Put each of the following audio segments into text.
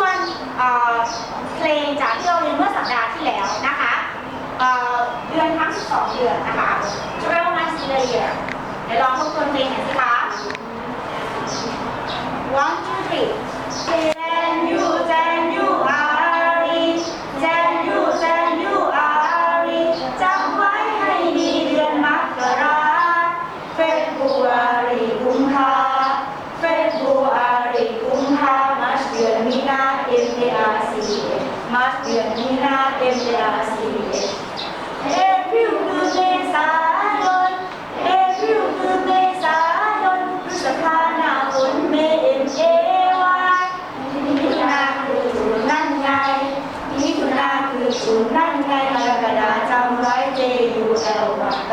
ทวนเพลงจากที่เราเรียนเมื่อสัปดาห์ที่แล้วนะคะเดือนทั้ง 12 เดือนนะคะ Travel Month in a Year เดี๋ยวลองทบทวนเพลงกันสิคะ One two three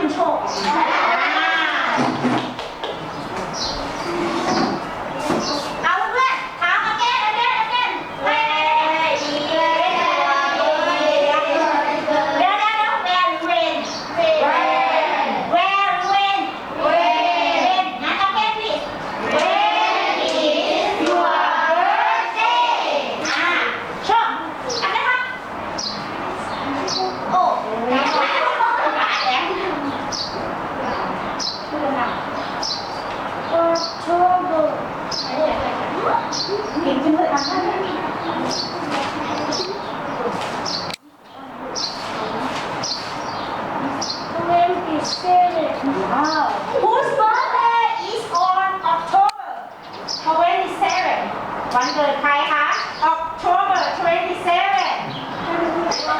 ง ให้คุณโชคเอาเพื่อนถาม again again again เฮ้ยดีเลยเดี๋ยวเดี๋ยวเดี๋ยว where when where when when งั้น again please when is your birthday อ่าโชคอันนี้ครับ โอ้แรงแรงพูดดัง โอโทเบอร์ เก่งจังเลยอะ เวนติเซเว่ ว้าว Whose birthday is on October 27 วันเกิดใครคะ October 27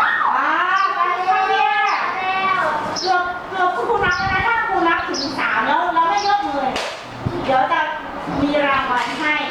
ว้าววันเข้าเนี่ย แล้ว เกือบเกือบคุณครูนับแล้วนะถ้าครูนับถึงสามแล้วแล้วไม่ยกมือเดี๋ยวจะ มีรให้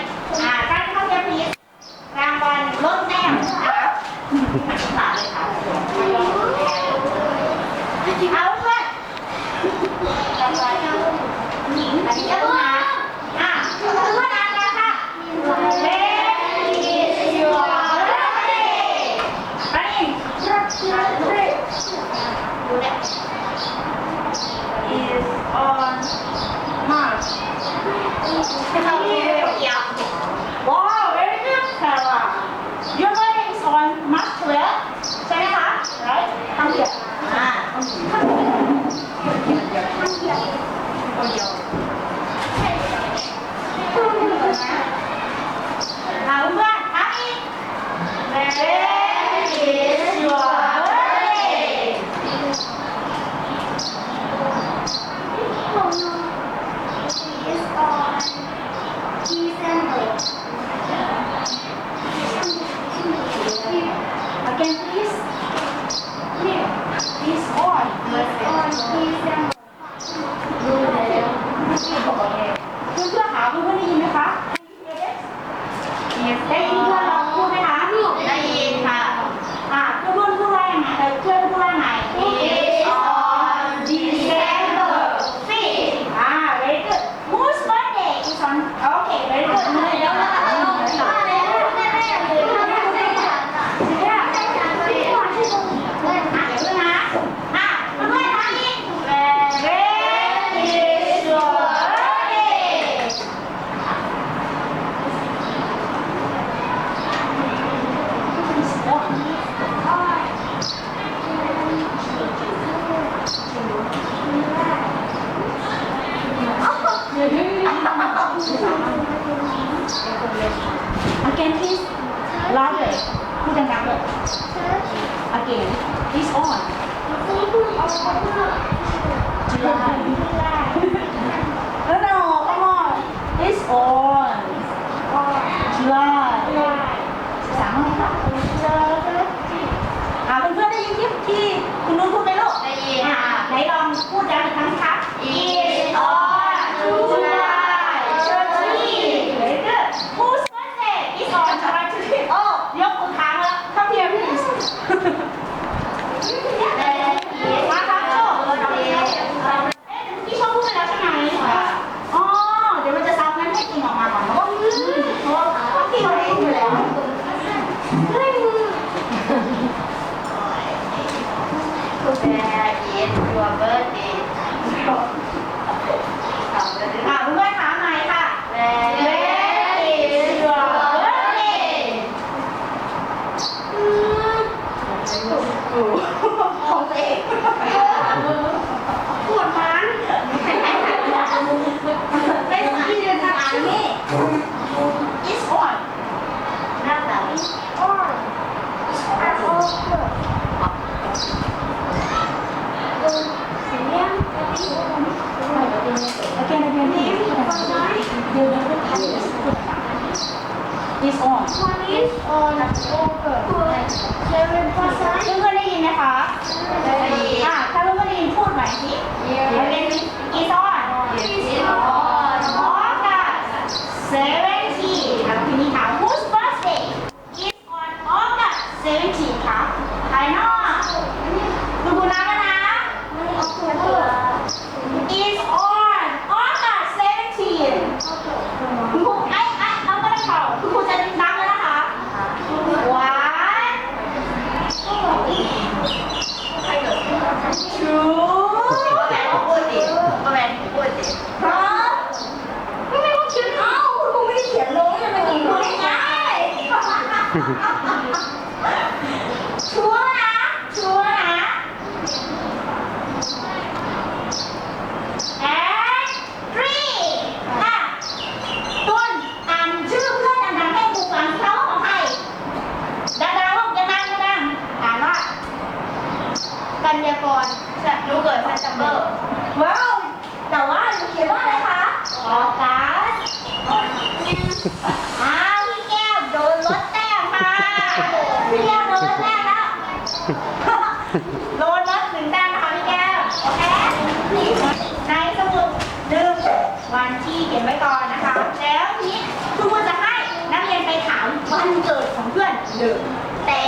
เดิมแต่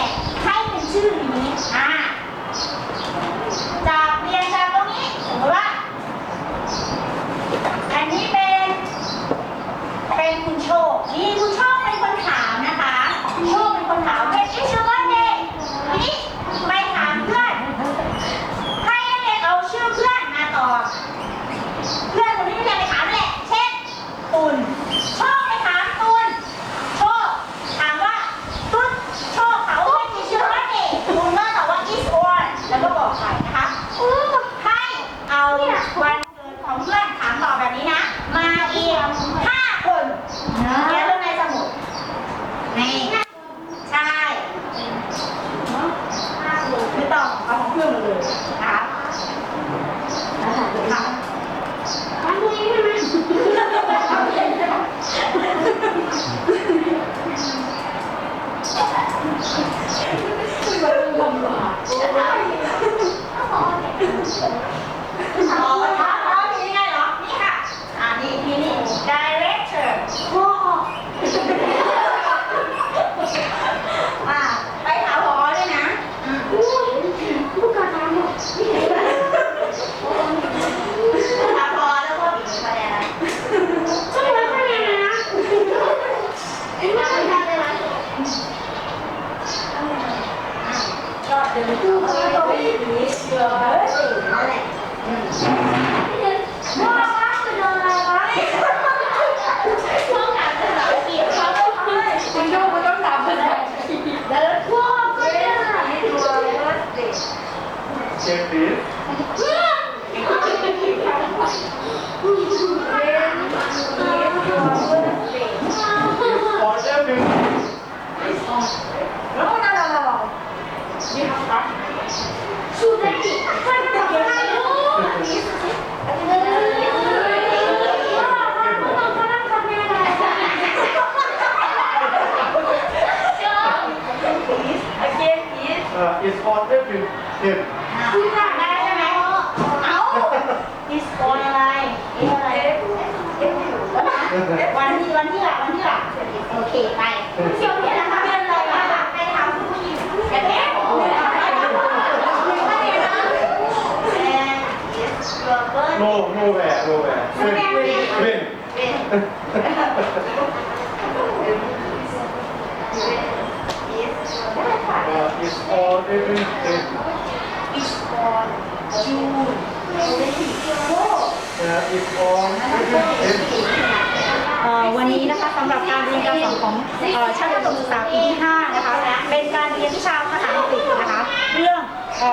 ให้เป็นชื่อนี้อ่า วันที่หลักวันที่หลักโอเคไปเชียวเนี่ยนะคะเป็นอะไรอะใคทำผู้หญิงกระเทะโลโลแหวโลแหวเป็นเป็นเป็น is all everything is all you โล is all everything วันนี้นะคะสำหรับการเรียนการสอนของอชั้นประถมศึกษาปีที่5นะคะเป็นการเรียนวิชาภาษาอังกฤษนะคะเรื่องเอ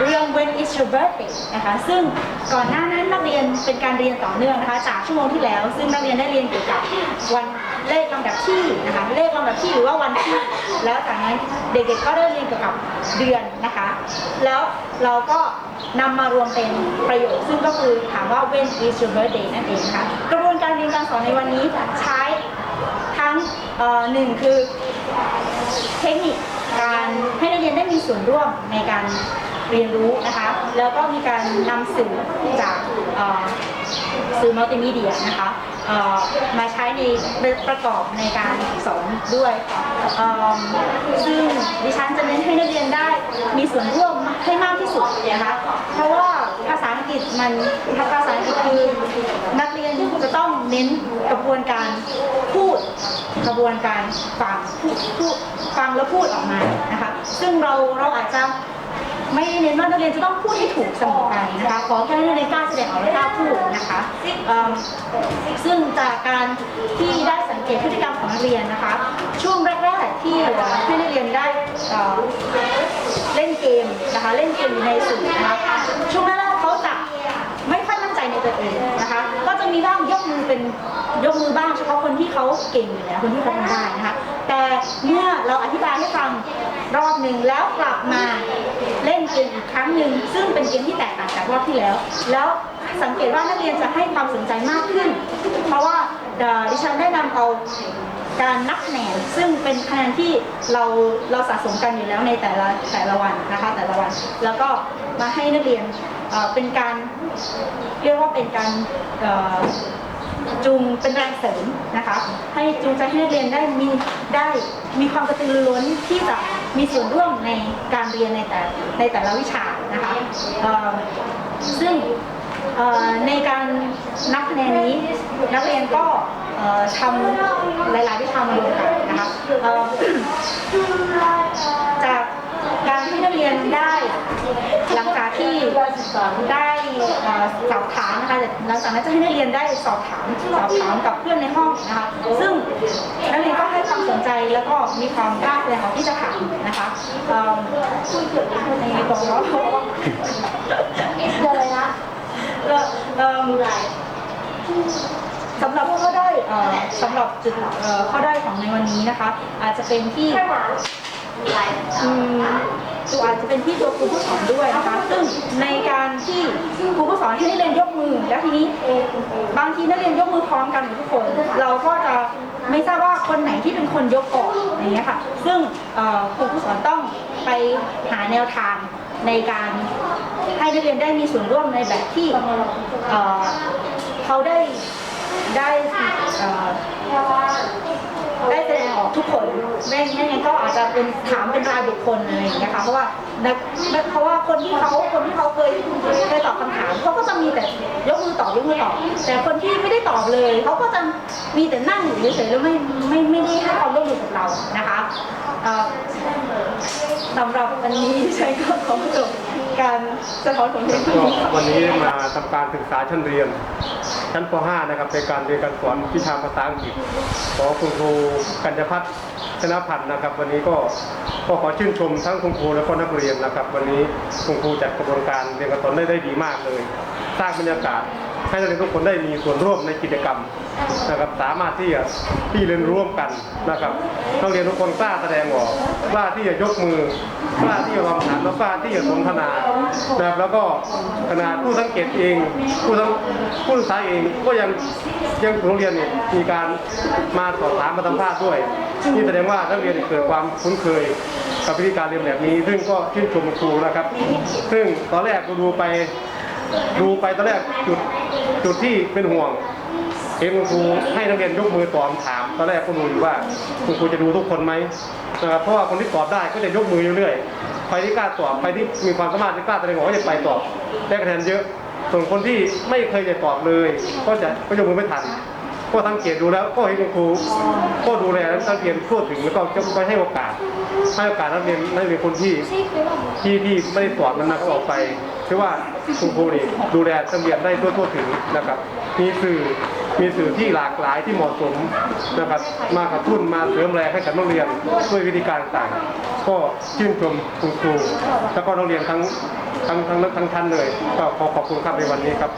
เรื่อง when is your birthday นะคะซึ่งก่อนหน้านั้นนักเรียนเป็นการเรียนต่อเนื่องนะคะจากชั่วโมงที่แล้ว ซึ่งนักเรียนได้เรียนเกี่ยวกับวัน เลขลำดับที่นะคะเลขลำดับที่หรือว่าวันที่ แล้วจากนั้นเด็กๆก็ได้เรียนเกี่ยวกับเดือนนะคะ แล้วเราก็นำมารวมเป็นประโยคซึ่งก็คือถามว่า when is your birthday นั่นเองนะคะกระบวนการเรียนการสอนในวันนี้ใช้ทั้งหนึ่งคือเทคนิคการให้นักเรียนได้มีส่วนร่วมในการเรียนรู้นะคะ แล้วก็มีการนำสื่อจากสื่อมัลติมีเดียนะคะ มาใช้ในประกอบในการสอนด้วยเอิ่มซึ่งดิฉันจะเน้นให้นักเรียนได้มีส่วนร่วมให้มากที่สุดนะคะเพราะว่าภาษาอังกฤษมันภาษาอังกฤษคือนักเรียนจะต้องเน้นกระบวนการพูดกระบวนการฟังพูดพูดฟังแล้วพูดออกมานะคะซึ่งเราเราอาจจะไม่เน้นว่านักเรียนจะต้องพูดให้ถูกเสมอ นะคะขอแค่นักเรียนกล้าแสดงออกและกล้าพูดนะคะเอิ่มซึ่งจากการที่ได้สังเกตพฤติกรรมของนักเรียนนะคะ ช่วงแรกๆที่ให้นักเรียนได้เอ่อเล่นเกมนะคะเล่นเกมอยู่ในสื่อนะคะช่วงแรกๆเขาจะไม่ค่อยมั่นใจในตัวเอง กมือเป็นยกมือบ้างเฉพาะคนที่เขาเก่งอยู่แล้วคนที่เขาทำได้นะคะแต่เมื่อเราอธิบายให้ฟังรอบหนึ่งแล้วกลับมาเล่นเกมอีกครั้งหนึ่งซึ่งเป็นเกมที่แตกต่างจากรอบที่แล้ว แล้วสังเกตว่านักเรียนจะให้ความสนใจมากขึ้น เพราะว่าดิฉันได้นำเอาการนับคะแนนซึ่งเป็นคะแนนที่เราเราสะสมกันอยู่แล้วในแต่ละแต่ละวันนะคะแต่ละวัน แล้วก็มาให้นักเรียนเป็นการเรียกว่าเป็นการ จูงเป็นแรงเสริมนะคะ ให้จูงใจให้นักเรียนได้มีได้มีความกระตือรือร้นที่จะมีส่วนร่วมในการเรียนในแต่ในแต่ละวิชานะคะซึ่งในการนับคะแนนนี้นักเรียนก็ทำหลายๆวิชามารวมกันนะคะจาก การที่นักเรียนได้ หลังจากที่ได้สอบถามนะคะหลังจากนั้นจะให้นักเรียนได้สอบถามสอบถามกับเพื่อนในห้องนะคะซึ่งนักเรียนก็ให้ความสนใจแล้วก็มีความกล้าแสดงออกที่จะถามนะคะเอ่อในตัวเขาเจอะไรนะเอิ่มสำหรับข้อได้อยสำหรับจุดข้อได้อยของในวันนี้นะคะ อาจจะเป็นที่ อืมตัวอาจจะเป็นที่ตัวครูผู้สอนด้วยนะคะซึ่งในการที่ครูผู้สอนให้นักเรียนยกมือ แล้วทีนี้บางทีนักเรียนยกมือพร้อมกันทุกคน เราก็จะไม่ทราบว่าคนไหนที่เป็นคนยกก่อนอย่างเงี้ยค่ะ ซึ่งครูผู้สอนต้องไปหาแนวทางในการให้นักเรียนได้มีส่วนร่วมในแบบที่เขาได้ได้เอ่อ ได้แสดงออกทุกคนไม่ไม่งั้นก็อาจจะเป็นถามเป็นรายบุคคลอะไรอย่างเงี้ยค่ะเพราะว่านักเพราะว่าคนที่เขาคนที่เขาเคยเคยตอบคำถามเขาก็จะมีแต่ยกมือตอบยกมือตอบแต่คนที่ไม่ได้ตอบเลยเขาก็จะมีแต่นั่งอยู่เฉยๆแล้วไม่ไม่ไม่ได้ให้ความร่วมมือกับเรานะคะเออสำหรับวันนี้ดิฉันก็ขอจบ การสะท้อนของเด็กก็วันนี้มาทำการศึกษาชั้นเรียน ชั้นป .5 นะครับในการเรียนการสอนวิชาภาษาอังกฤษของคุณครูกัญญพัฒน์ชนะพันธ์นะครับ วันนี้ก็ก็ขอชื่นชมทั้งคุณครูและก็นักเรียนนะครับ วันนี้คุณครูจัดกระบวนการเรียนการสอนได้ได้ดีมากเลย สร้างบรรยากาศ ให้นักเรียนทุกคนได้มีส่วนร่วมในกิจกรรมนะครับสามารถที่จะที่เรียนร่วมกันนะครับนักเรียนทุกคนกล้าแสดงออกกล้าที่จะยกมือกล้าที่จะวางถามแล้วกล้าที่จะสนทนานะครับแล้วก็ขนาดผู้สังเกตเอง ผู้สังผู้ศึกษาเองก็ยังยังโรงเรียนเนี่ยมีการมาสอบถามมาสัมภาษณ์ด้วยนี่แสดงว่านักเรียนเกิดความคุ้นเคยกับวิธีการเรียนแบบนี้ ซึ่งก็ชื่นชมครูนะครับ ซึ่งตอนแรกก็ดูไป ดูไปตอนแรกจุดจุดที่เป็นห่วงเห็นคุณครูให้นักเรียนยกมือตอบถามตอนแรกก็ดูอยู่ว่าคุณครูจะดูทุกคนไหมนะครับเพราะว่าคนที่ตอบได้ก็จะยกมือเรื่อยๆใครที่กล้าตอบใครที่มีความสามารถที่กล้าแสดงออกก็จะไปตอบได้คะแนนเยอะ ส่วนคนที่ไม่เคยจะตอบเลย ก็จะก็ยกมือไม่ทันก็สังเกตดูแล้วก็เห็นคุณครูก็ดูแลนักเรียนทั่วถึงแล้วก็ก็ให้โอกาส ให้โอกาสนักเรียนนักเรียนคนที่ที่ที่ไม่ได้สอนมันนะก็ออกไปคือว่าคุณครูนี่ดูแลนักเรียนได้ทั่วทั่วถึงนะครับ มีสื่อมีสื่อที่หลากหลายที่เหมาะสมนะครับ มากระตุ้นมาเสริมแรงให้กับนักเรียนด้วยวิธีการต่างก็ชื่นชมคุณครูแล้วก็นักเรียนทั้งทั้งทั้งทั้งท่านเลย ก็ขอขอบคุณครับในวันนี้ครับ